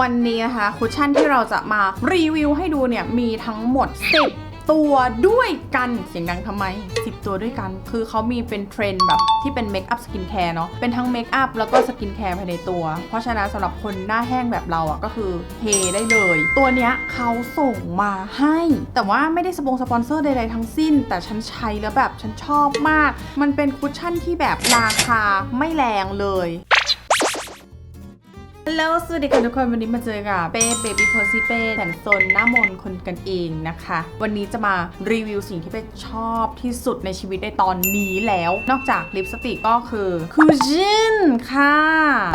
วันนี้นะคะคุชชั่นที่เราจะมารีวิวให้ดูเนี่ยมีทั้งหมด 10ตัวด้วยกันเสียงดังทำไม 10 ตัวด้วยกัน คือเขามีเป็นเทรนแบบที่เป็นเมคอัพสกินแคร์เนาะเป็นทั้งเมคอัพแล้วก็สกินแคร์ภายในตัว เพราะฉะนั้นสำหรับคนหน้าแห้งแบบเราอะ่ะก็คือเฮได้เลย ตัวเนี้ยเขาส่งมาให้ แต่ว่าไม่ได้สปงสปอนเซอร์ใดๆทั้งสิ้น แต่ฉันใช้แล้วแบบฉันชอบมาก มันเป็นคุชชั่นที่แบบราคาไม่แรงเลย แล้วสวัสดีค่ะทุกคนวันนี้มาเจอกับเป้เบบี้โพซี่เป้แสนซนหน้ามนคนกันเองนะคะ วันนี้จะมารีวิวสิ่งที่เป้ชอบที่สุดในชีวิตในตอนนี้แล้ว นอกจากลิปสติกก็คือคูจินค่ะ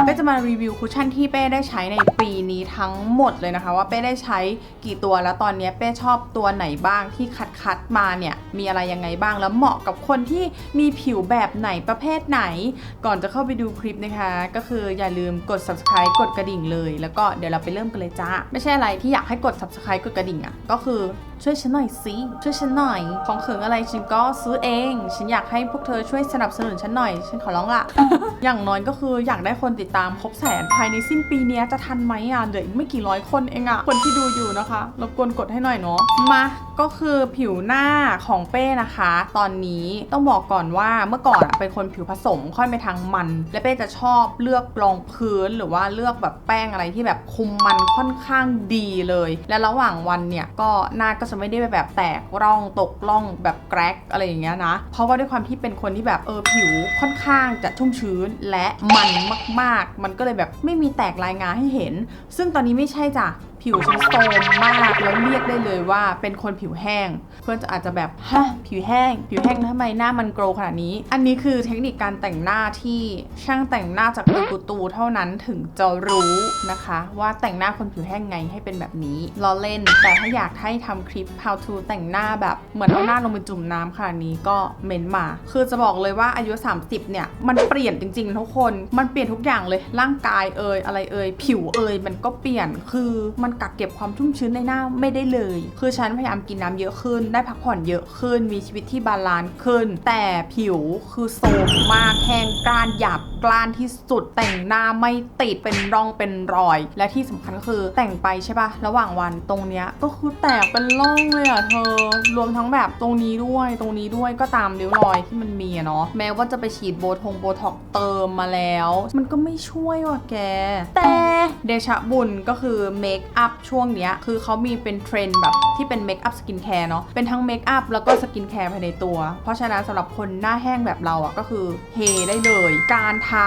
เป้จะมารีวิวคุชชั่นที่เป้ได้ใช้ในปีนี้ทั้งหมดเลยนะคะ ว่าเป้ได้ใช้กี่ตัวแล้วตอนนี้เป้ชอบตัวไหนบ้างที่คัดคัดมาเนี่ยมีอะไรยังไงบ้างแล้วเหมาะกับคนที่มีผิวแบบไหนประเภทไหน ก่อนจะเข้าไปดูคลิปนะคะ ก็คืออย่าลืมกด subscribe กดกระดิ่งเลย แล้วก็เดี๋ยวเราไปเริ่มกันเลยจ้า ไม่ใช่อะไรที่อยากให้กด subscribe กดกระดิ่งอะ่ะก็คือ ช่วยฉันหน่อยสิช่วยฉันหน่อย ของเขิงอะไรฉันก็ซื้อเอง ฉันอยากให้พวกเธอช่วยสนับสนุนฉันหน่อย ฉันขอร้องละ อย่างน้อยก็คืออยากได้คนติดตามครบแสนภายในสิ้นปีนี้จะทันไหมอะเหลืออีกไม่กี่ร้อยคนเองอะคนที่ดูอยู่นะคะรบกวนกดให้หน่อยเนาะมาก็คือผิวหน้าของเป้นะคะ ตอนนี้ต้องบอกก่อนว่าเมื่อก่อนเป็นคนผิวผสมค่อยไปทางมัน และเป้จะชอบเลือกรองพื้นหรือว่าเลือกแบบแป้งอะไรที่แบบคุมมันค่อนข้างดีเลย และระหว่างวันเนี่ยก็หน้าก็จะจะไม่ได้แบบแตกร่องตกร่องแบบแกรกอะไรอย่างเงี้ยนะ เพราะว่าด้วยความที่เป็นคนที่แบบเออผิวค่อนข้างจะชุ่มชื้นและมันมาก ๆ มันก็เลยแบบไม่มีแตกลายงาให้เห็น ซึ่งตอนนี้ไม่ใช่จ้ะ ผิวฉันโทรมมากแล้วเรียกได้เลยว่าเป็นคนผิวแห้ง เพื่อนจะอาจจะแบบฮะผิวแห้ง ผิวแห้งทำไมหน้ามันโกรขนาดนี้ อันนี้คือเทคนิคการแต่งหน้าที่ช่างแต่งหน้าจากเออกูตูเท่านั้นถึงจะรู้นะคะ ว่าแต่งหน้าคนผิวแห้งไงให้เป็นแบบนี้ล้อเล่น แต่ถ้าอยากให้ทำคลิป how to แต่งหน้าแบบเหมือนเอาหน้าลงไปจุ่มน้ำขนาดนี้ก็เมนมา คือจะบอกเลยว่าอายุ 30 เนี่ย มันเปลี่ยนจริงๆ ทุกคน มันเปลี่ยนทุกอย่างเลยร่างกายเอ่ยอะไรเอ่ยผิวเอ่ยมันก็เปลี่ยนคือมันกักเก็บความชุ่มชื้นในหน้าไม่ได้เลย คือฉันพยายามกินน้ำเยอะขึ้น ได้พักผ่อนเยอะขึ้น มีชีวิตที่บาลานซ์ขึ้น แต่ผิวคือโซมมากแห้งกร้านหยาบ กร้านที่สุดแต่งหน้าไม่ติดเป็นร่องเป็นรอย และที่สำคัญก็คือแต่งไปใช่ปะระหว่างวันตรงเนี้ยก็คือแตกเป็นร่องเลยอะเธอ รวมทั้งแบบตรงนี้ด้วยตรงนี้ด้วยก็ตามริ้วรอยที่มันมีอะเนาะแม้ว่าจะไปฉีดโบทงโบท็อกเติมมาแล้ว มันก็ไม่ช่วยว่ะแก แต่เดชะบุญก็คือเมคอัพช่วงเนี้ยคือเขามีเป็นเทรนด์แบบที่เป็นเมคอัพสกินแคร์เนาะเป็นทั้งเมคอัพแล้วก็สกินแคร์ภายในตัว เพราะฉะนั้นสำหรับคนหน้าแห้งแบบเราอะก็คือเฮได้เลย การทา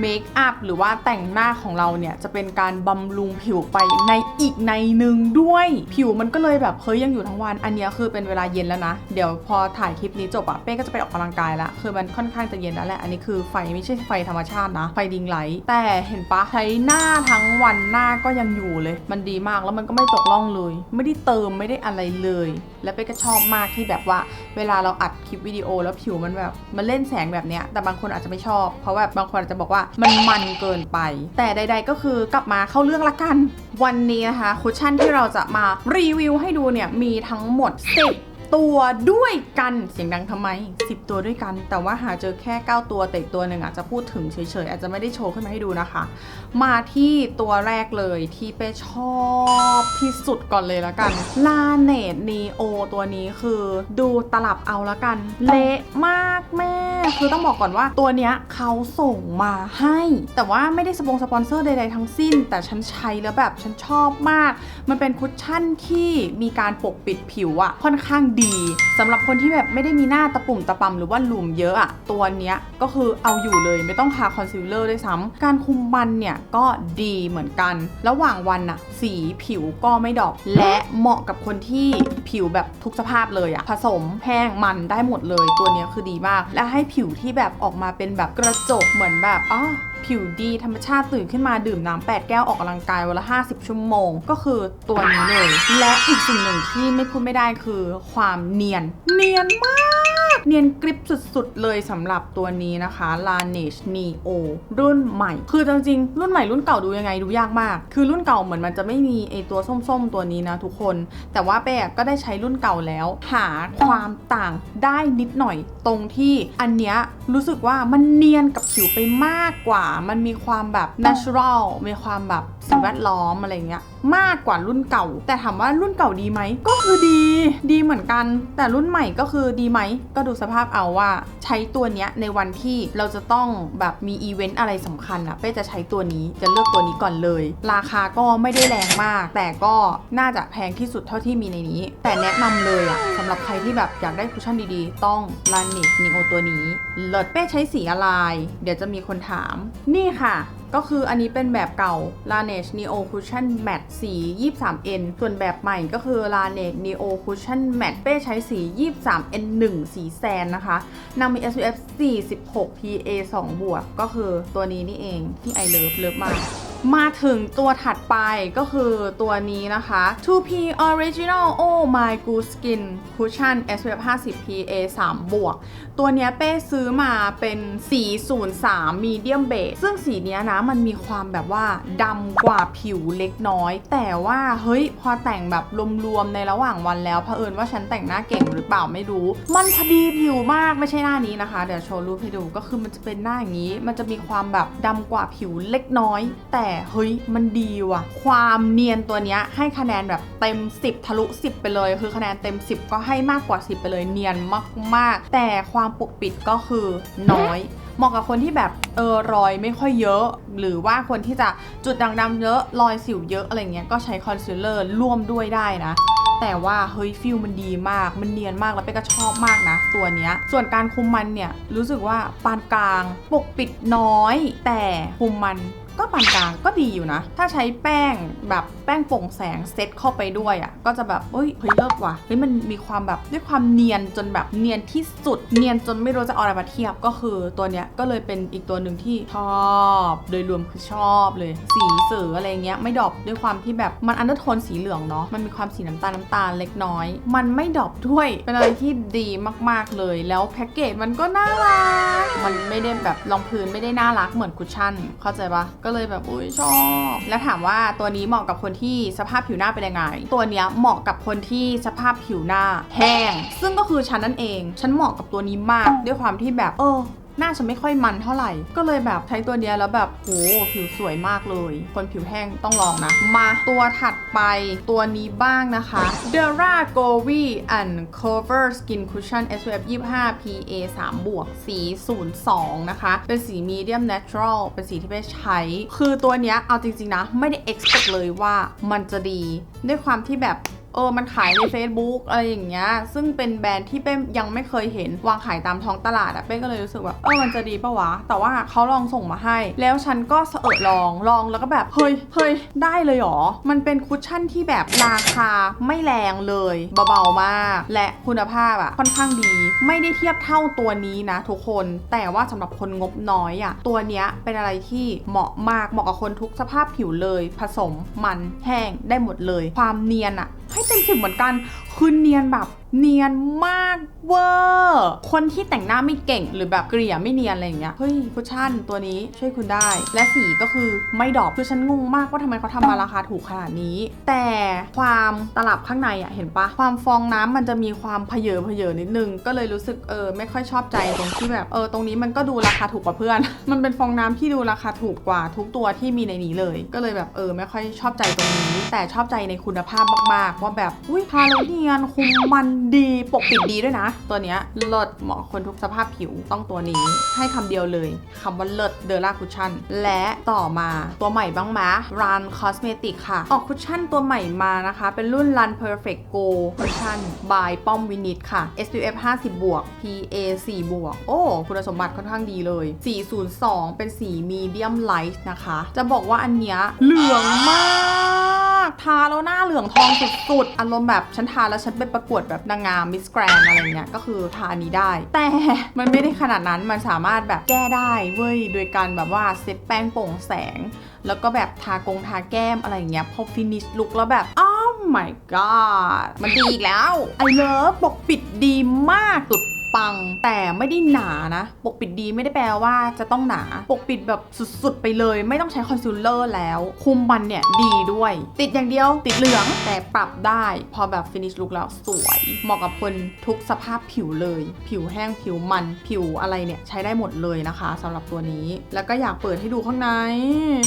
เมคอัพหรือว่าแต่งหน้าของเราเนี่ย จะเป็นการบำรุงผิวไปในอีกในหนึ่งด้วย ผิวมันก็เลยแบบเฮ้ยยังอยู่ทั้งวัน อันเนี้ยคือเป็นเวลาเย็นแล้วนะ เดี๋ยวพอถ่ายคลิปนี้จบอะเป้ก็จะไปออกกำลังกายละคือมันค่อนข้างจะเย็นแล้วแหละอันนี้คือไฟไม่ใช่ไฟธรรมชาตินะ ไฟดิงไลท์แต่เห็นปะใช้หน้าทั้งวันหน้าก็ยังอยู่เลย มันดีมากแล้วมันก็ไม่ตกล่องเลย ไม่ได้เติมไม่ได้อะไรเลย และเป้ก็ชอบมากที่แบบว่า เวลาเราอัดคลิปวิดีโอแล้วผิวมันแบบมันเล่นแสงแบบเนี้ยแต่บางคนอาจจะไม่ชอบเพราะแบบบางคนอาจจะบอกว่ามันมันเกินไป แต่ใด ๆ ก็คือกลับมาเข้าเรื่องละกัน วันนี้นะคะคุชชั่นที่เราจะมารีวิวให้ดูเนี่ยมีทั้งหมด 10 ตัวด้วยกันเสียงดังทำไม 10 ตัวด้วยกัน แต่ว่าหาเจอแค่ 9 ตัวแต่อีกตัวหนึ่งอาจจะพูดถึงเฉยๆ อาจจะไม่ได้โชว์ขึ้นมาให้ดูนะคะ มาที่ตัวแรกเลยที่เป้ชอบที่สุดก่อนเลยละกันลาเนตนีโอตัวนี้คือดูตลับเอาละกัน เละมากแม่ คือต้องบอกก่อนว่าตัวเนี้ยเขาส่งมาให้ แต่ว่าไม่ได้สปงสปอนเซอร์ใดๆทั้งสิ้น แต่ฉันใช้แล้วแบบฉันชอบมาก มันเป็นคุชชั่นที่มีการปกปิดผิวอะค่อนข้างดีสำหรับคนที่แบบไม่ได้มีหน้าตะปุ่มตะปำหรือว่าหลุมเยอะอะตัวเนี้ยก็คือเอาอยู่เลยไม่ต้องทาคอนซีลเลอร์ด้วยซ้ำการคุมมันเนี่ยก็ดีเหมือนกัน ระหว่างวันอะสีผิวก็ไม่ดรอก และเหมาะกับคนที่ผิวแบบทุกสภาพเลยอะผสมแห้งมันได้หมดเลย ตัวเนี้ยคือดีมาก และให้ผิวที่แบบออกมาเป็นแบบกระจกเหมือนแบบอ๋อ ผิวดีธรรมชาติตื่นขึ้นมาดื่มน้ำ8แก้วออกกำลังกายวันละ 50 ชั่วโมง ก็คือตัวนี้เลย และอีกสิ่งหนึ่งที่ไม่พูดไม่ได้คือความเนียน เนียนมาก เนียนกริบสุดๆ เลยสำหรับตัวนี้นะคะ Laneige Neo รุ่นใหม่ คือจริงๆ รุ่นใหม่รุ่นเก่าดูยังไงดูยากมาก คือรุ่นเก่าเหมือนมันจะไม่มีไอตัวส้มๆ ตัวนี้นะทุกคน แต่ว่าเป้อะก็ได้ใช้รุ่นเก่าแล้ว หาความต่างได้นิดหน่อยตรงที่อันเนี้ยรู้สึกว่ามันเนียนกับผิวไปมากกว่ามันมีความแบบ natural มีความแบบ สิ่งแวดล้อมอะไรเงี้ยมากกว่ารุ่นเก่า แต่ถามว่ารุ่นเก่าดีไหมก็คือดี ดีเหมือนกัน แต่รุ่นใหม่ก็คือดีไหมก็ดูสภาพเอาว่าใช้ตัวเนี้ยในวันที่เราจะต้องแบบมีอีเวนต์อะไรสำคัญอะเป้จะใช้ตัวนี้จะเลือกตัวนี้ก่อนเลย ราคาก็ไม่ได้แรงมาก แต่ก็น่าจะแพงที่สุดเท่าที่มีในนี้ แต่แนะนำเลยอะสำหรับใครที่แบบอยากได้คุชชั่นดีๆ ต้อง l a n e t Neo ตัวนี้เลิศเป้ใช้สีอะไร เดี๋ยวจะมีคนถาม นี่ค่ะ ก็คืออันนี้เป็นแบบเก่า Laneige Neo Cushion Matte สี 23N ส่วนแบบใหม่ก็คือ Laneige Neo Cushion Matte เป้ใช้สี 23N1 สีแซนนะคะนางมี SPF 46 PA 2 บวก ก็คือตัวนี้นี่เองที่ไอเลิฟเลิฟมาก มาถึงตัวถัดไปก็คือตัวนี้นะคะ 2P Original Oh My Good Skin Cushion SPF 50 PA 3บวก ตัวเนี้ยเป้ซื้อมาเป็นสี03 Medium Base ซึ่งสีเนี้ยนะมันมีความแบบว่าดำกว่าผิวเล็กน้อย แต่ว่าเฮ้ยพอแต่งแบบรวมๆในระหว่างวันแล้วเผอิญว่าฉันแต่งหน้าเก่งหรือเปล่าไม่รู้ มันพอดีผิวมากไม่ใช่หน้านี้นะคะ เดี๋ยวโชว์รูปให้ดูก็คือมันจะเป็นหน้าอย่างนี้ มันจะมีความแบบดำกว่าผิวเล็กน้อย แต่เฮ้ยมันดีว่ะ ความเนียนตัวเนี้ยให้คะแนนแบบเต็ม 10 ทะลุ 10 ไปเลย คือคะแนนเต็ม 10 ก็ให้มากกว่า 10 ไปเลยเนียนมากๆ แต่ความปกปิดก็คือน้อยเหมาะกับคนที่แบบเออรอยไม่ค่อยเยอะ หรือว่าคนที่จะจุดด่างดำเยอะรอยสิวเยอะอะไรเงี้ยก็ใช้คอนซีลเลอร์ร่วมด้วยได้นะ แต่ว่าเฮ้ยฟิลมันดีมาก มันเนียนมากแล้วเป้ก็ชอบมากนะ ตัวเนี้ย ส่วนการคุมมันเนี่ยรู้สึกว่าปานกลางปกปิดน้อย แต่คุมมัน ก็ปานกลางก็ดีอยู่นะ ถ้าใช้แป้งแบบแป้งโปร่งแสงเซตเข้าไปด้วยอะ่ะก็จะแบบเฮ้ยเฮ้ยเลิศว่ะเฮ้ยมันมีความแบบด้วยความเนียนจนแบบเนียนที่สุด เนียนจนไม่รู้จะเอาอะไรมาเทียบก็คือตัวเนี้ยก็เลยเป็นอีกตัวหนึ่งที่ชอบโดยรวมคือชอบเลย สีเสืออะไรเงี้ยไม่ดรอปด้วยความที่แบบมันอันเดอร์โทนสีเหลืองเนาะมันมีความสีน้ำตาลน้ำตาลเล็กน้อย มันไม่ดรอปด้วยเป็นอะไรที่ดีมากๆเลย แล้วแพ็กเกจมันก็น่ารักมันไม่ได้แบบรองพื้นไม่ได้น่ารักเหมือนคุชชั่น เข้าใจปะก็เลยแบบอุ้ยชอบ แล้วถามว่าตัวนี้เหมาะกับคนที่สภาพผิวหน้าเป็นยังไง ตัวเนี้ยเหมาะกับคนที่สภาพผิวหน้าแห้ง ซึ่งก็คือฉันนั่นเอง ฉันเหมาะกับตัวนี้มากด้วยความที่แบบเออ น้าฉันไม่ค่อยมันเท่าไหร่ ก็เลยแบบใช้ตัวเนี้ยแล้วแบบโหผิวสวยมากเลย คนผิวแห้งต้องลองนะ มาตัวถัดไปตัวนี้บ้างนะคะ d e r a g o v i and Cover Skin Cushion SPF 25 PA 3 บวกสี 02 นะคะ เป็นสี Medium Natural เป็นสีที่ไปใช้ คือตัวเนี้ยเอาจริงๆนะ ไม่ได้ expect เลยว่ามันจะดี ด้วยความที่แบบ เออมันขายใน Facebook อะไรอย่างเงี้ยซึ่งเป็นแบรนด์ที่เป้ยังไม่เคยเห็นวางขายตามท้องตลาดอะเป้ก็เลยรู้สึกแบบเออมันจะดีปะวะ แต่ว่าเขาลองส่งมาให้ แล้วฉันก็เสอะลองลองแล้วก็แบบเฮ้ยเฮ้ยได้เลยหรอ มันเป็นคุชชั่นที่แบบราคาไม่แรงเลยเบาๆมาก และคุณภาพอะค่อนข้างดี ไม่ได้เทียบเท่าตัวนี้นะ ทุกคนแต่ว่าสำหรับคนงบน้อยอะตัวเนี้ยเป็นอะไรที่เหมาะมากเหมาะกับคนทุกสภาพผิวเลย ผสมมันแห้งได้หมดเลย ความเนียนอะ เต็มสิบเหมือนกันคือเนียนแบบ เนียนมากเวอร์คนที่แต่งหน้าไม่เก่งหรือแบบเกลี่ยไม่เนียนอะไรอย่างเงี้ยเฮ้ยคุชชั่นตัวนี้ช่วยคุณได้ และสีก็คือไม่ดรอปคือฉันงงมากว่าทำไมเขาทำมาราคาถูกขนาดนี้ แต่ความตลับข้างในอะเห็นปะความฟองน้ำมันจะมีความเพเยอเพเยอนิดนึง ก็เลยรู้สึกเออไม่ค่อยชอบใจตรงที่แบบเออตรงนี้มันก็ดูราคาถูกกว่าเพื่อน มันเป็นฟองน้ำที่ดูราคาถูกกว่าทุกตัวที่มีในนี้เลย ก็เลยแบบเออไม่ค่อยชอบใจตรงนี้ แต่ชอบใจในคุณภาพมากๆว่าแบบอุ้ยทาแล้วเนียนคุมมันดีปกปิดดีด้วยนะ ตัวเนี้ยเลิศเหมาะคนทุกสภาพผิวต้องตัวนี้ ให้คำเดียวเลยคำว่าเลิศเดอร่าคุชชั่นและต่อมาตัวใหม่บ้างมะ Run Cosmetic ค่ะ ออกคุชชั่นตัวใหม่มานะคะ เป็นรุ่น Run Perfect Go Cushion by ป้อมวินิตค่ะ SPF 50บวก PA 4บวกโอ้คุณสมบัติค่อนข้างดีเลย 402 เป็นสี Medium Light นะคะ จะบอกว่าอันเนี้ยเหลืองมาก ทาแล้วหน้าเหลืองทองสุดๆ อารมณ์แบบฉันทาแล้วฉันไปประกวดแบบนางงามมิสแกรนอะไรเงี้ยก็คือทาอันนี้ได้ แต่มันไม่ได้ขนาดนั้นมันสามารถแบบแก้ได้เว้ยโดยการแบบว่าเซตแป้งโปร่งแสง แล้วก็แบบทากงทาแก้มอะไรอย่างเงี้ยพอฟินิชลุกแล้วแบบอ้าว my god มันดีอีกแล้วไอเลิฟปกปิดดีมากสุด ปัง แต่ไม่ได้หนานะ ปกปิดดีไม่ได้แปลว่าจะต้องหนา ปกปิดแบบสุดๆ ไปเลย ไม่ต้องใช้คอนซีลเลอร์แล้ว คุมมันเนี่ยดีด้วย ติดอย่างเดียวติดเหลืองแต่ปรับได้ พอแบบฟินิชลุกแล้วสวย เหมาะกับคนทุกสภาพผิวเลย ผิวแห้งผิวมันผิวอะไรเนี่ยใช้ได้หมดเลยนะคะสำหรับตัวนี้ แล้วก็อยากเปิดให้ดูข้างใน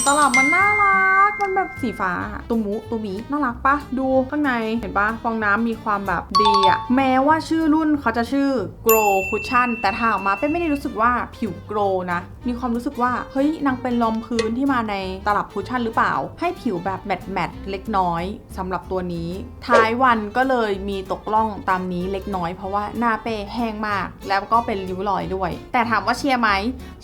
ตลับมันน่ารักมั สีฟ้าตุมูตุมีน่ารักปะดูข้างในเห็นปะฟองน้ำมีความแบบดีอะแม้ว่าชื่อรุ่นเขาจะชื่อ Grow Cushion แต่ถ้าออกมาเป็นไม่ได้รู้สึกว่าผิวโกรนะ มีความรู้สึกว่า เฮ้ยนางเป็นรองพื้นที่มาในตลับคุชชั่นหรือเปล่า ให้ผิวแบบแมตต์แมตต์เล็กน้อยสำหรับตัวนี้ ท้ายวันก็เลยมีตกล่องตามนี้เล็กน้อย เพราะว่าหน้าเป้แห้งมาก แล้วก็เป็นริ้วรอยด้วย แต่ถามว่าเชียร์ไหม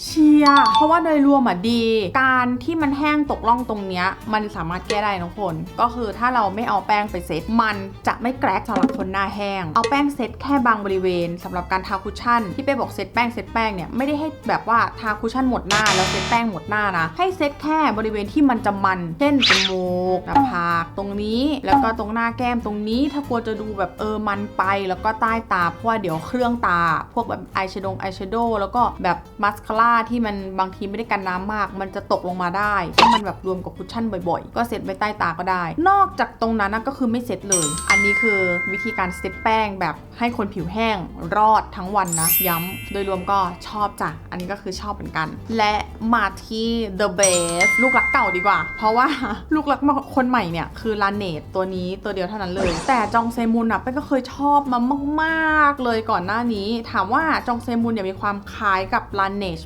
เชียร์เพราะว่าโดยรวมอะดี การที่มันแห้งตกล่องตรงเนี้ยมันสามารถแก้ได้นะทุกคน ก็คือถ้าเราไม่เอาแป้งไปเซตมันจะไม่แกรกสำหรับคนหน้าแห้ง เอาแป้งเซตแค่บางบริเวณสำหรับการทาคุชชั่น ที่เป้บอกเซตแป้งเซตแป้งเนี่ยไม่ได้ให้แบบว่าทาคุชชั่นหมดหน้าแล้วเซตแป้งหมดหน้านะ ให้เซตแค่บริเวณที่มันจะมัน เช่นจมูกหน้าผากตรงนี้ แล้วก็ตรงหน้าแก้มตรงนี้ ถ้ากลัวจะดูแบบเออมันไปแล้วก็ใต้ตาเพราะว่าเดี๋ยวเครื่องตา พวกแบบอายแชโดว์อายแชโดว์แล้วก็แบบมัสคาร่าที่มันบางทีไม่ได้กันน้ำมาก มันจะตกลงมาได้ถ้ามันแบบรวมกับคุชชั่นบ่อยๆ ก็เซตไว้ใต้ตาก็ได้ นอกจากตรงนั้นก็คือไม่เซตเลย อันนี้คือวิธีการเซตแป้งแบบให้คนผิวแห้งรอดทั้งวันนะ ย้ำโดยรวมก็ชอบจ้ะอันนี้ก็คือชอบเหมือนกัน และมาที่ the best ลูกรักเก่าดีกว่า เพราะว่าลูกรักคนใหม่เนี่ย คือลาเนตตัวนี้ตัวเดียวเท่านั้นเลย แต่จองเซมุนอะเป้นก็เคยชอบมามากๆเลยก่อนหน้านี้ ถามว่าจองเซมุนเนี่ยมีความคล้ายกับลาเนช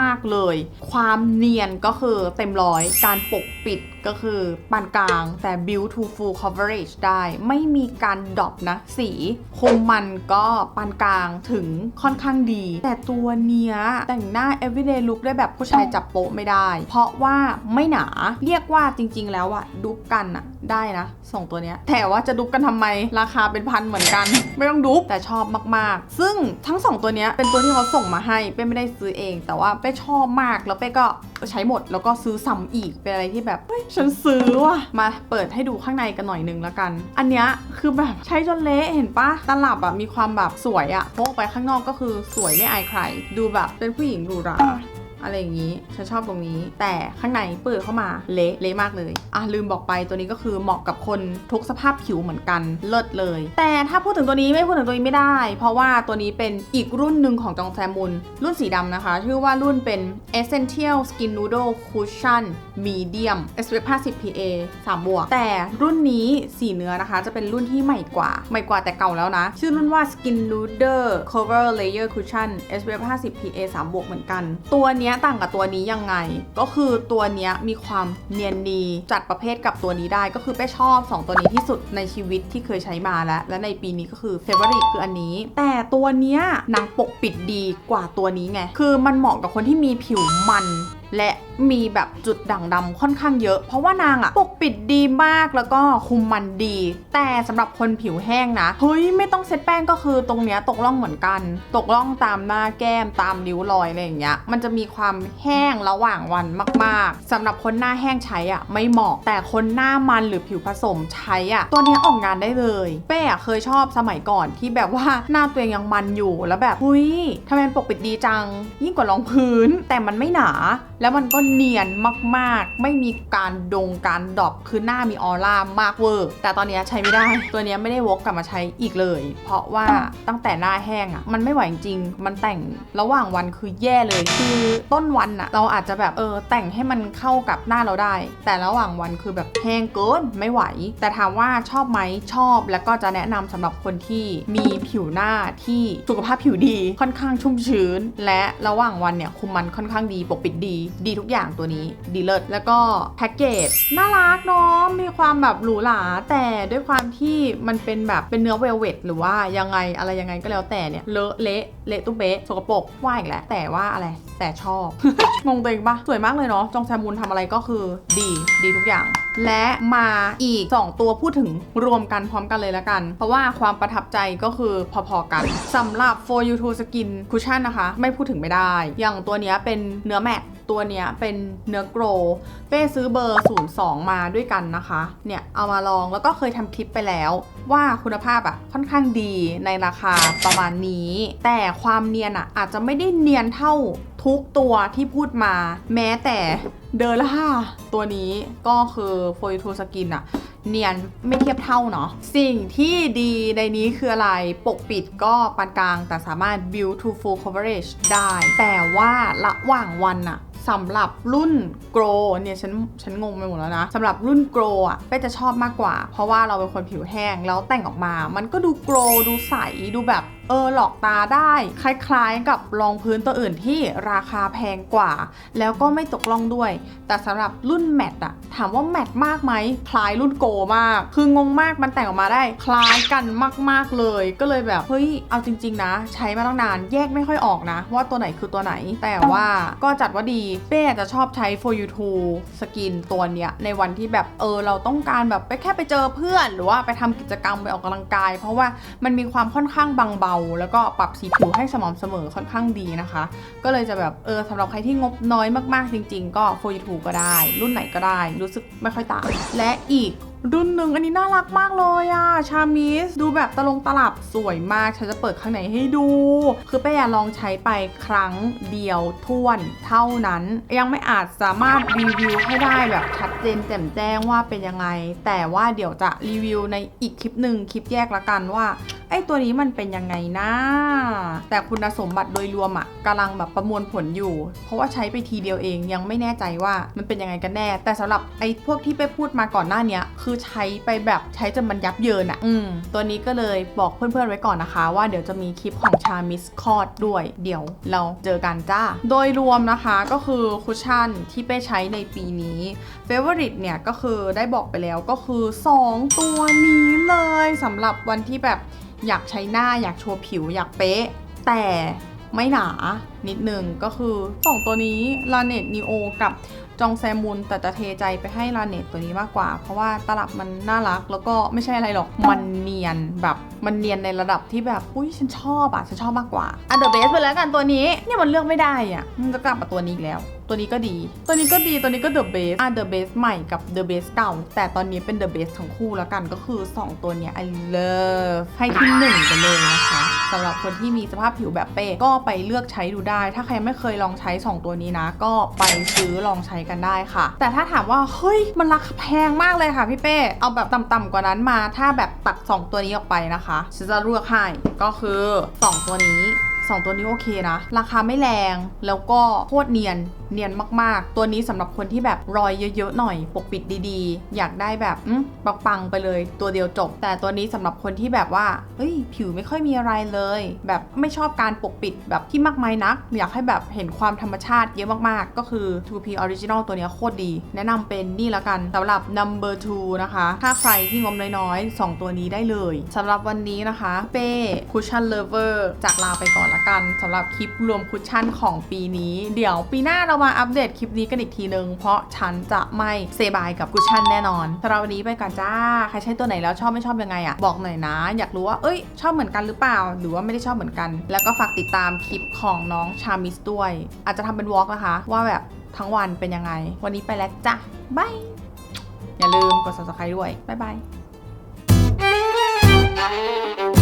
มาก ๆเลย ความเนียนก็คือเต็มร้อยการปกปิด ก็คือปานกลางแต่ build to full coverage ได้ไม่มีการดรอปนะ สีคุมมันก็ปานกลางถึงค่อนข้างดี แต่ตัวเนี้ยแต่งหน้า everyday look ได้แบบผู้ชายจับโป๊ะไม่ได้ เพราะว่าไม่หนาเรียกว่าจริงๆแล้วอะดุบกันอะได้นะสองตัวเนี้ยแต่ว่าจะดุบกันทำไมราคาเป็นพันเหมือนกัน ไม่ต้องดุบแต่ชอบมากๆ ซึ่งทั้งสองตัวเนี้ยเป็นตัวที่เขาส่งมาให้เป้ไม่ได้ซื้อเอง แต่ว่าเป้ชอบมากแล้วเป้ก็ใช้หมดแล้วก็ซื้อซ้ำอีกเป็นอะไรที่แบบฉันซื้อว่ะ มาเปิดให้ดูข้างในกันหน่อยนึงแล้วกัน อันเนี้ยคือแบบใช้จนเละเห็นปะตลับอะมีความแบบสวยอะพกออกไปข้างนอกก็คือสวยไม่อายใคร ดูแบบเป็นผู้หญิงหรูหรา อะไรอย่างนี้ ฉันชอบตรงนี้ แต่ข้างในเปิดเข้ามาเละเละมากเลย อะลืมบอกไปตัวนี้ก็คือเหมาะกับคนทุกสภาพผิวเหมือนกันเลิศเลย แต่ถ้าพูดถึงตัวนี้ไม่พูดถึงตัวนี้ไม่ได้ เพราะว่าตัวนี้เป็นอีกรุ่นหนึ่งของจองแซมุน รุ่นสีดำนะคะ ชื่อว่ารุ่นเป็น Essential Skin Noodle Cushion Medium SPF 50 PA 3บวกแต่รุ่นนี้สีเนื้อนะคะ จะเป็นรุ่นที่ใหม่กว่า ใหม่กว่าแต่เก่าแล้วนะ ชื่อรุ่นว่า Skin Noodle Cover Layer Cushion SPF 50 PA 3บวกเหมือนกัน ตัวเนี้ยต่างกับตัวนี้ยังไง ก็คือตัวเนี้ยมีความเนียนดีจัดประเภทกับตัวนี้ได้ก็คือเป้ชอบ 2 ตัวนี้ที่สุดในชีวิตที่เคยใช้มาแล้ว และในปีนี้ก็คือ Favorite คืออันนี้ แต่ตัวเนี้ยนางปกปิดดีกว่าตัวนี้ไง คือมันเหมาะกับคนที่มีผิวมัน และมีแบบจุดด่างดำค่อนข้างเยอะ เพราะว่านางอะปกปิดดีมากแล้วก็คุมมันดี แต่สำหรับคนผิวแห้งนะ เฮ้ย ไม่ต้องเซ็ตแป้งก็คือตรงเนี้ยตกล่องเหมือนกัน ตกล่องตามหน้าแก้มตามริ้วรอยอะไรอย่างเงี้ยมันจะมีความแห้งระหว่างวันมาก ๆสำหรับคนหน้าแห้งใช้อะไม่เหมาะ แต่คนหน้ามันหรือผิวผสมใช้อะตัวนี้ออกงานได้เลยเป้อะเคยชอบสมัยก่อนที่แบบว่าหน้าตัวเองยังมันอยู่แล้วแบบเฮ้ยทำไมปกปิดดีจัง ยิ่งกว่ารองพื้นแต่มันไม่หนาแล้วมันก็เนียนมากๆ ไม่มีการดงการดรอปคือหน้ามีออร่ามากเวอร์ แต่ตอนนี้ใช้ไม่ได้ ตัวนี้ไม่ได้วกกลับมาใช้อีกเลย เพราะว่าตั้งแต่หน้าแห้งอะ่ะ มันไม่ไหวจริง มันแต่งระหว่างวันคือแย่เลย คือต้นวันอะ่ะ เราอาจจะแบบเออแต่งให้มันเข้ากับหน้าเราได้ แต่ระหว่างวันคือแบบแห้งเกินไม่ไหว แต่ถามว่าชอบไหมชอบ แล้วก็จะแนะนำสำหรับคนที่มีผิวหน้าที่สุขภาพผิวดี ค่อนข้างชุ่มชื้น และระหว่างวันเนี่ยคุมมันค่อนข้างดีปกปิดดีดีทุกอย่างตัวนี้ดีเลิศแล้วก็แพ็กเกจน่ารักเนาะมีความแบบหรูหราแต่ด้วยความที่มันเป็นแบบเป็นเนื้อเวลเวตหรือว่ายังไงอะไรยังไงก็แล้วแต่เนี่ยเลอะเละเละตุ้มเป๊ะสกปรกว่าอีกแล้วแต่ว่าอะไรแต่ชอบ งงตัวเองปะสวยมากเลยเนาะจองแซมูนทำอะไรก็คือดีดีทุกอย่างและมาอีก 2 ตัวพูดถึงรวมกันพร้อมกันเลยละกัน เพราะว่าความประทับใจก็คือพอๆกันสำหรับ for you to skin cushion นะคะ ไม่พูดถึงไม่ได้ อย่างตัวนี้เป็นเนื้อแมตต์ตัวเนี้ยเป็นเนื้อโกรเป้ซื้อเบอร์ 02 มาด้วยกันนะคะ เนี่ยเอามาลองแล้วก็เคยทำคลิปไปแล้ว ว่าคุณภาพอะค่อนข้างดีในราคาประมาณนี้ แต่ความเนียนอะอาจจะไม่ได้เนียนเท่าทุกตัวที่พูดมา แม้แต่ เดอล่าตัวนี้ก็คือโฟยทูสกินอะเนียนไม่เทียบเท่าเนาะสิ่งที่ดีในนี้คืออะไรปกปิดก็ปานกลาง แต่สามารถ build to full coverage ได้ แต่ว่าระหว่างวันอะสำหรับรุ่น Grow เนี่ยฉันฉันงงไปหมดแล้วนะสำหรับรุ่น Grow อะเป้จะชอบมากกว่า เพราะว่าเราเป็นคนผิวแห้งแล้วแต่งออกมา มันก็ดู Grow ดูใสดูแบบ เออหลอกตาได้คล้ายๆกับรองพื้นตัวอื่นที่ราคาแพงกว่า แล้วก็ไม่ตกล่องด้วย แต่สำหรับรุ่นแมตอะถามว่าแมตมากไหมคล้ายรุ่นโกมาก คืองงมากมันแต่งออกมาได้ คล้ายกันมากๆเลย ก็เลยแบบเฮ้ยเอาจริง ๆ นะ ใช้มาตั้งนานแยกไม่ค่อยออกนะ ว่าตัวไหนคือตัวไหน แต่ว่าก็จัดว่าดีเป้อาจจะชอบใช้ for you to สกินตัวเนี้ยในวันที่แบบเออเราต้องการแบบไปแค่ไปเจอเพื่อน หรือว่าไปทำกิจกรรมไปออกกำลังกาย เพราะว่ามันมีความค่อนข้างบางเบาแล้วก็ปรับสีผิวให้สม่ำเสมอค่อนข้างดีนะคะ ก็เลยจะแบบเออสำหรับใครที่งบน้อยมากๆจริง ๆ ก็ for you to ก็ได้ รุ่นไหนก็ได้ รู้สึกไม่ค่อยต่าง และอีกรุ่นหนึ่งอันนี้น่ารักมากเลยอะชามิส ดูแบบตะลงตลับสวยมาก ฉันจะเปิดข้างในให้ดู คือเป้ลองใช้ไปครั้งเดียวท่วนเท่านั้น ยังไม่อาจสามารถรีวิวให้ได้แบบชัดเจนแจ่มแจ้งว่าเป็นยังไง แต่ว่าเดี๋ยวจะรีวิวในอีกคลิปหนึ่งคลิปแยกละกันว่า ไอ้ตัวนี้มันเป็นยังไงนะแต่คุณสมบัติโดยรวมอะกำลังแบบประมวลผลอยู่ เพราะว่าใช้ไปทีเดียวเองยังไม่แน่ใจว่ามันเป็นยังไงกันแน่ แต่สำหรับไอ้พวกที่ไปพูดมาก่อนหน้าเนี้ยคือใช้ไปแบบใช้จนมันยับเยินอะอืมตัวนี้ก็เลยบอกเพื่อนๆไว้ก่อนนะคะ ว่าเดี๋ยวจะมีคลิปของชามิสคอร์ดด้วยเดี๋ยวเราเจอกันจ้า โดยรวมนะคะก็คือคุชชั่นที่ไปใช้ในปีนี้เฟเวอริตเนี่ยก็คือได้บอกไปแล้วก็คือ 2 ตัวนี้เลยสำหรับวันที่แบบอยากใช้หน้าอยากโชว์ผิวอยากเป๊ะ แต่ไม่หนานิดนึงก็คือ2ตัวนี้ l a n e t Neo กับจองแซมูนแต่จะเทใจไปให้ l a n e t ตัวนี้มากกว่า เพราะว่าตลับมันน่ารักแล้วก็ไม่ใช่อะไรหรอก มันเนียนแบบมันเนียนในระดับที่แบบอุ้ยฉันชอบอะฉันชอบมากกว่าอะเดอะเบสไปแล้วกันตัวนี้เนี่ยมันเลือกไม่ได้อะมันจะกลับมาตัวนี้อีกแล้วตัวนี้ก็ดี ตัวนี้ก็ดี ตัวนี้ก็ The Base อะ The Base ใหม่กับ The Base เก่า แต่ตอนนี้เป็น The Base ทั้งคู่แล้วกันก็คือ 2 ตัวเนี้ย I love ให้ที่หนึ่งไปเลยนะคะสำหรับคนที่มีสภาพผิวแบบเป้ก็ไปเลือกใช้ดูได้ ถ้าใครไม่เคยลองใช้ 2 ตัวนี้นะ ก็ไปซื้อลองใช้กันได้ค่ะ แต่ถ้าถามว่า เฮ้ย มันราคาแพงมากเลยค่ะพี่เป้ เอาแบบต่ำๆกว่านั้นมา ถ้าแบบตัด 2 ตัวนี้ออกไปนะคะฉันจะเลือกให้ก็คือ 2 ตัวนี้ สองตัวนี้โอเคนะ ราคาไม่แรงแล้วก็โคตรเนียนเนียนมากๆ ตัวนี้สำหรับคนที่แบบรอยเยอะๆหน่อย ปกปิดดีๆ อยากได้แบบปังๆไปเลย ตัวเดียวจบ แต่ตัวนี้สำหรับคนที่แบบว่าเฮ้ย ผิวไม่ค่อยมีอะไรเลย แบบไม่ชอบการปกปิดแบบที่มากมายนัก อยากให้แบบเห็นความธรรมชาติเยอะมากๆ ก็คือ 2P Original ตัวนี้โคตรดี แนะนำเป็นนี่ละกันสำหรับ number 2 นะคะ ถ้าใครที่งบน้อยๆ2ตัวนี้ได้เลยสำหรับวันนี้นะคะ เป้ Cushion Lover จากลาไปก่อนละกันสำหรับคลิปรวมคุชชั่นของปีนี้ เดี๋ยวปีหน้าเรามาอัปเดตคลิปนี้กันอีกทีนึง เพราะฉันจะไม่เซบายกับคุชชั่นแน่นอนสำหรับวันนี้ไปก่อนจ้า ใครใช้ตัวไหนแล้วชอบไม่ชอบยังไงอะบอกหน่อยนะ อยากรู้ว่าเอ้ย ชอบเหมือนกันหรือเปล่า หรือว่าไม่ได้ชอบเหมือนกัน แล้วก็ฝากติดตามคลิปของน้องชามิสด้วย อาจจะทำเป็นวอล์กนะคะ ว่าแบบทั้งวันเป็นยังไง วันนี้ไปแล้วจ้ะบายอย่าลืมกด subscribe ด้วยบ๊ายบาย